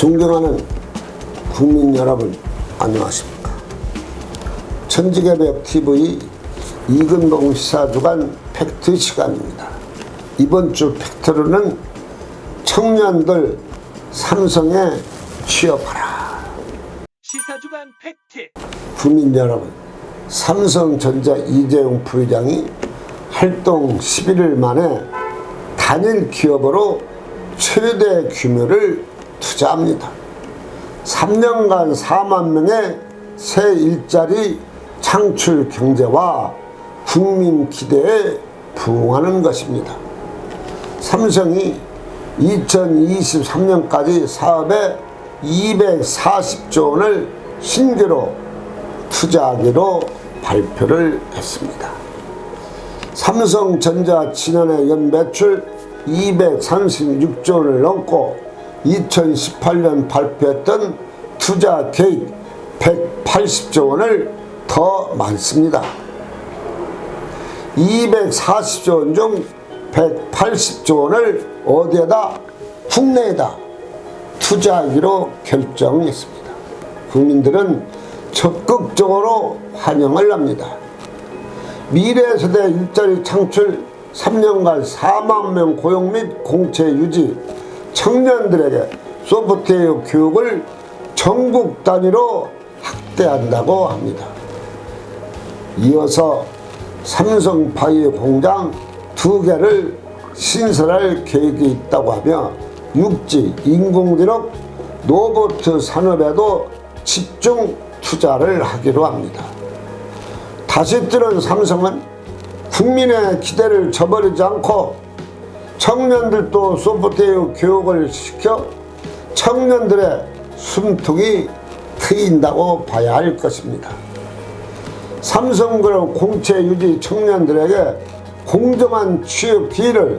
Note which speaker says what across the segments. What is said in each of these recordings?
Speaker 1: 존경하는 국민 여러분 안녕하십니까? 천지개벽 TV 이근봉 시사 주간 팩트 시간입니다. 이번 주 팩트로는 청년들 삼성에 취업하라.
Speaker 2: 시사주간 팩트.
Speaker 1: 국민 여러분 삼성전자 이재용 부회장이 활동 11일 만에 단일 기업으로 최대 규모를 투자합니다. 3년간 4만 명의 새 일자리 창출 경제와 국민 기대에 부응하는 것입니다. 삼성이 2023년까지 사업에 240조 원을 신규로 투자하기로 발표를 했습니다. 삼성전자 지난해 연 매출 236조 원을 넘고 2018년 발표했던 투자 계획 180조 원을 더 많습니다. 240조 원 중 180조 원을 어디에다 국내에다 투자하기로 결정했습니다. 국민들은 적극적으로 환영을 합니다. 미래 세대 일자리 창출 3년간 4만 명 고용 및 공채 유지 청년들에게 소프트웨어 교육을 전국 단위로 확대한다고 합니다. 이어서 삼성 바이오 공장 두 개를 신설할 계획이 있다고 하며 육지, 인공지능, 로봇 산업에도 집중 투자를 하기로 합니다. 다시 뜨는 삼성은 국민의 기대를 저버리지 않고 청년들도 소프트웨어 교육을 시켜 청년들의 숨통이 트인다고 봐야 할 것입니다. 삼성그룹 공채 유지 청년들에게 공정한 취업 기회를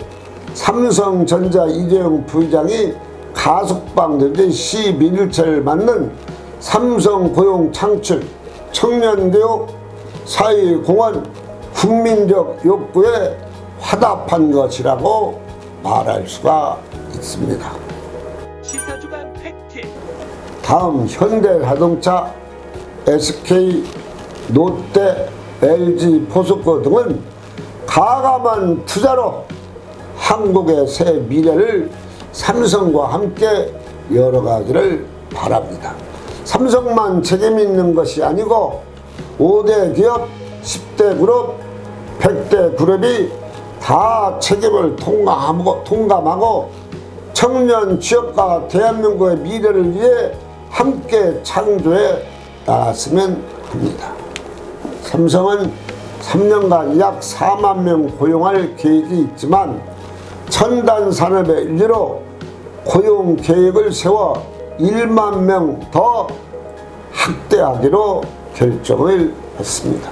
Speaker 1: 삼성전자 이재용 부회장이 가속방되지 11일차를 맞는 삼성 고용 창출 청년교육 사회공헌 국민적 욕구에 화답한 것이라고 말할 수가 있습니다.
Speaker 2: 시사주간 팩트
Speaker 1: 다음 현대자동차, SK, 롯데, LG, 포스코 등은 가감한 투자로 한국의 새 미래를 삼성과 함께 열어가기를 바랍니다. 삼성만 책임 있는 것이 아니고 5대 기업, 10대 그룹, 100대 그룹이 다 책임을 통감하고, 통감하고 청년 취업과 대한민국의 미래를 위해 함께 창조해 나갔으면 합니다. 삼성은 3년간 약 4만 명 고용할 계획이 있지만 첨단 산업의 일리로 고용 계획을 세워 1만 명 더 확대하기로 결정을 했습니다.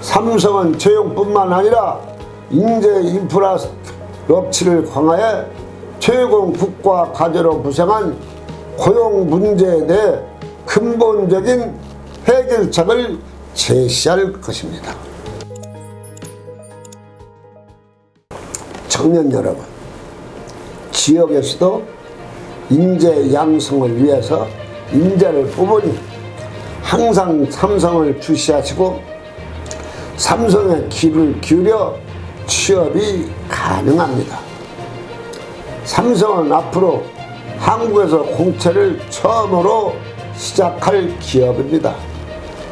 Speaker 1: 삼성은 채용뿐만 아니라 인재 인프라 럽치를 강화해 최고 국가 과제로 부상한 고용 문제에 대해 근본적인 해결책을 제시할 것입니다. 청년 여러분, 지역에서도 인재 양성을 위해서 인재를 뽑으니 항상 삼성을 주시하시고 삼성에 귀를 기울여 취업이 가능합니다. 삼성은 앞으로 한국에서 공채를 처음으로 시작할 기업입니다.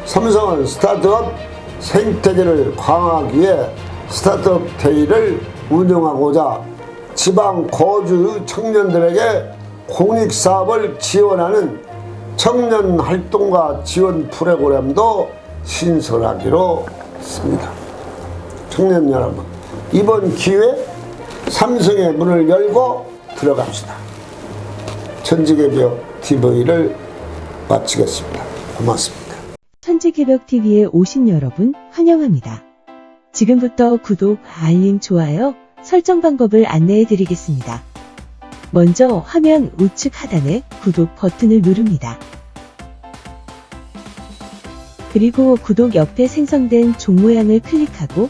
Speaker 1: 삼성은 스타트업 생태계를 강화하기 위해 스타트업 데이를 운영하고자 지방 거주 청년들에게 공익사업을 지원하는 청년 활동가 지원 프로그램도 신설하기로 했습니다. 청년 여러분, 이번 기회에 삼성의 문을 열고 들어갑시다. 천지개벽 TV를 마치겠습니다. 고맙습니다.
Speaker 3: 천지개벽TV에 오신 여러분 환영합니다. 지금부터 구독, 알림, 좋아요, 설정 방법을 안내해 드리겠습니다. 먼저 화면 우측 하단에 구독 버튼을 누릅니다. 그리고 구독 옆에 생성된 종 모양을 클릭하고